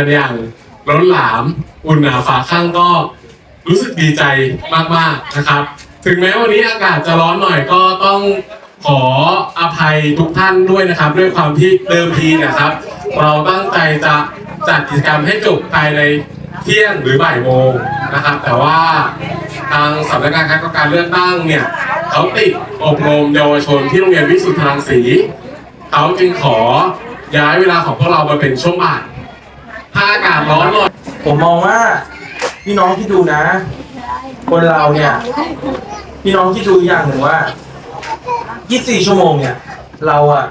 กันอย่างล้นหลามอุ่นหนาฝาข้างก็รู้สึกดีใจมากๆนะครับ ถึงแม้วันนี้อากาศจะร้อนหน่อยก็ต้องขออภัยทุกท่านด้วยนะครับ ด้วยความที่เดิมทีเนะครับ เราตั้งใจจะจัดกิจกรรมให้จบภายในเที่ยงหรือบ่ายโมงนะครับ แต่ว่าทางสำนักงานคณะกรรมการเลือกตั้งเนี่ยเขาติดอบรมเยาวชนที่โรงเรียนวิสุทธิรังสีเขาจึงขอย้ายเวลาของพวกเรามาเป็นช่วงบ่าย อากาศร้อนหน่อยผมมองว่าพี่น้องที่ดูนะ คนเราเนี่ย พี่น้องที่ดูอย่างหนึ่งว่า 24 ชั่วโมงเนี่ย เราอะ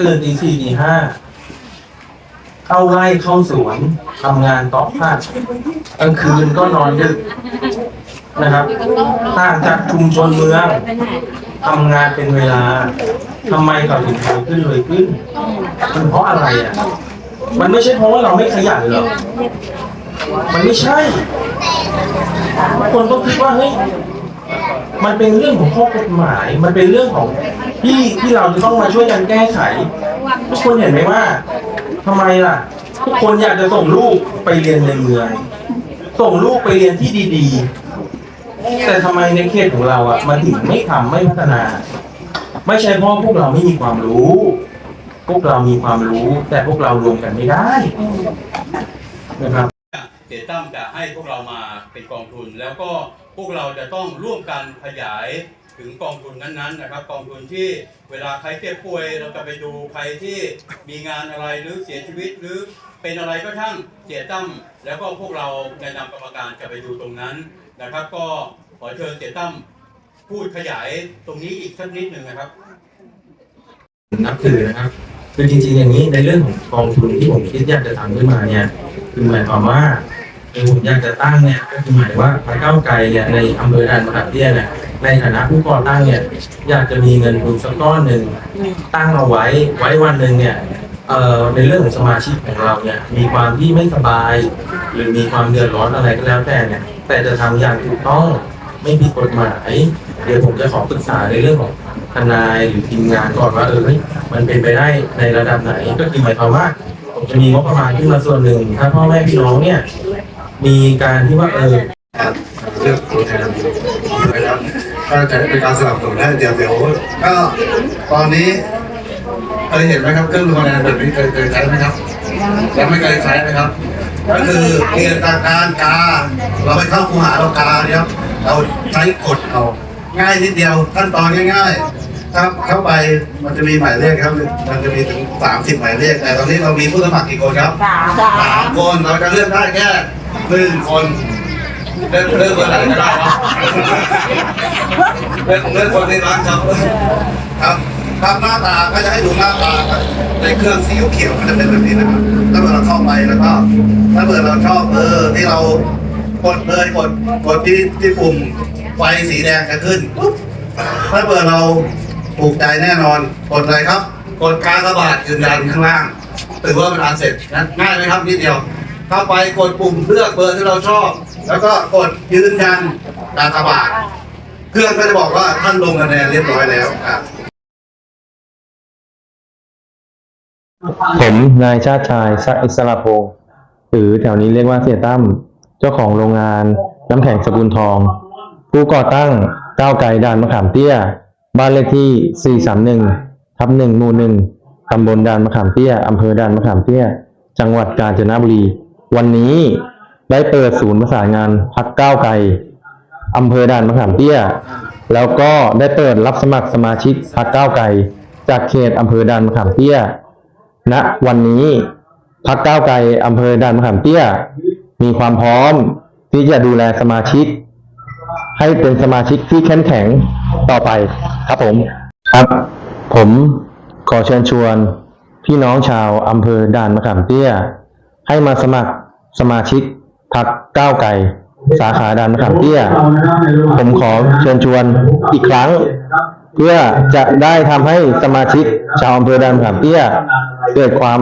ตื่นตีสี่ตีห้าเข้าไร่เข้าสวนทำงานต่อภาคกลางคืนก็นอนดึกนะครับต่างจากชุมชนเมืองทำงานเป็นเวลาทำไมเขาถึงรวยขึ้นรวยขึ้นมันเพราะอะไรอะ มันไม่ใช่เพราะว่าเราไม่ขยันหรอกมันไม่ใช่ คนก็คิดว่าเฮ้ยมันเป็นเรื่องของข้อกฎหมาย มันเป็นเรื่องของที่ที่เราจะต้องมาช่วยกันแก้ไข ทุกคนเห็นไหมว่าทำไมล่ะ ทุกคนอยากจะส่งลูกไปเรียนในเมือง ส่งลูกไปเรียนที่ดีๆ แต่ทำไมในเขตของเราอะ มันถึงไม่ทำไม่พัฒนา ไม่ใช่เพราะพวกเราไม่มีความรู้ พวกเรามีความรู้ แต่พวกเรารวมกันไม่ได้นะครับเสียตั้มจะให้พวกเรามาเป็นกองทุน แล้วก็พวกเราจะต้องร่วมกันขยายถึงกองทุนนั้นๆนะครับ กองทุนที่เวลาใครเจ็บป่วย เราจะไปดูใครที่มีงานอะไรหรือเสียชีวิตหรือเป็นอะไรก็ช่างเสียตั้มแล้วก็พวกเราในนามกรรมการจะไปดูตรงนั้นนะครับ ก็ขอเชิญเสียตั้มพูดขยายตรงนี้อีกสักนิดหนึ่งนะครับนับถือนะครับ คือจริงๆอย่างนี้ในเรื่องของกองทุนที่ผมคิดอยากจะทำขึ้นมาเนี่ยคือหมายความว่าคือผมอยากจะตั้งเนี่ยก็คือหมายว่าพรรคก้าวไกลเนี่ยในอำเภอด่านมะขามเตี้ยเนี่ยในฐานะผู้ก่อตั้งเนี่ยอยากจะมีเงินทุนสักก้อนหนึ่งตั้งเอาไว้ไว้วันหนึ่งเนี่ยเอ่อในเรื่องของสมาชิกของเราเนี่ยมีความที่ไม่สบาย หรือมีความเดือดร้อนอะไรก็แล้วแต่เนี่ยแต่จะทำอย่างถูกต้องไม่ผิดกฎหมายเดี๋ยวผมจะขอปรึกษาในเรื่องของ ทนายหรือทีมงานก่อนว่าเออเฮ้ยมันเป็นไปได้ในระดับไหน ก็คือหมายความว่าผมจะมีงบประมาณขึ้นมาส่วนหนึ่ง ถ้าพ่อแม่พี่น้องเนี่ย มีการที่ว่าเออเลือกตัวแทนนะครับก็จะเป็นการสนับสนุนให้เดี๋ยวเดี๋ยวก็ตอนนี้เคยเห็นไหมครับเครื่องดูคะแนนแบบนี้เคยเคยใช้ไหมครับยังไม่เคยใช้นะครับ ก็คือเรียนทางการกา เราไปเข้าคูหาเรากาเนี่ยครับเราใช้กดเอาง่ายนิดเดียวขั้นตอนง่าย ๆ ครับเข้าไปมันจะมีหมายเลขครับ มันจะมีถึงสามสิบหมายเลข แต่ตอนนี้เรามีผู้สมัครกี่คนครับสามคนเราจะเลือกได้แค่หนึ่งคนเลือกเลือกเบอร์ไหนก็ได้ครับเลือกเลือกคนในร้านครับครับครับหน้าตาก็จะให้ดูหน้าตาครับในเครื่องสีเขียวๆมันจะเป็นแบบนี้นะครับถ้าเกิดเราเข้าไปแล้วก็ถ้าเกิดเราชอบเบอร์ที่เรากดเลยกดกดที่ที่ปุ่มไฟสีแดงจะขึ้นปุ๊บถ้าเกิดเรา ถูกใจแน่นอน กดเลยครับ กดกากระบาทยืนยันข้างล่างถือว่าเป็นอันเสร็จง่ายไหมครับนิดเดียวเข้าไปกดปุ่มเลือกเบอร์ที่เราชอบ แล้วก็กดยืนยันกากบาทเครื่องก็จะบอกว่าท่านลงคะแนนเรียบร้อยแล้วครับผมนายชาติชายสอิสระพงศ์หรือแถวนี้เรียกว่าเสียตั้มเจ้าของโรงงานน้ำแข็งสกุลทอง ผู้ก่อตั้งก้าวไกลด่านมะขามเตี้ย บ้านเลขที่ 431 ทับ 1 หมู่ 1 ตำบลด่านมะขามเตี้ย อำเภอด่านมะขามเตี้ย จังหวัดกาญจนบุรี วันนี้ได้เปิดศูนย์ประสานงานพักก้าวไกล อำเภอด่านมะขามเตี้ย แล้วก็ได้เปิดรับสมัครสมาชิกพักก้าวไกล จากเขตอำเภอด่านมะขามเตี้ย ณ วันนี้พักก้าวไกลอำเภอด่านมะขามเตี้ย มีความพร้อมที่จะดูแลสมาชิก ให้เป็นสมาชิกที่เข้มแข็งต่อไปครับผม ครับ ผมขอเชิญชวน พี่น้องชาวอำเภอด่านมะขามเตี้ย ให้มาสมัครสมาชิกพักก้าวไกลสาขาด่านมะขามเตี้ย ผมขอเชิญชวนอีกครั้ง เพื่อจะได้ทำให้สมาชิกชาวอำเภอด่านมะขามเตี้ย เกิดความ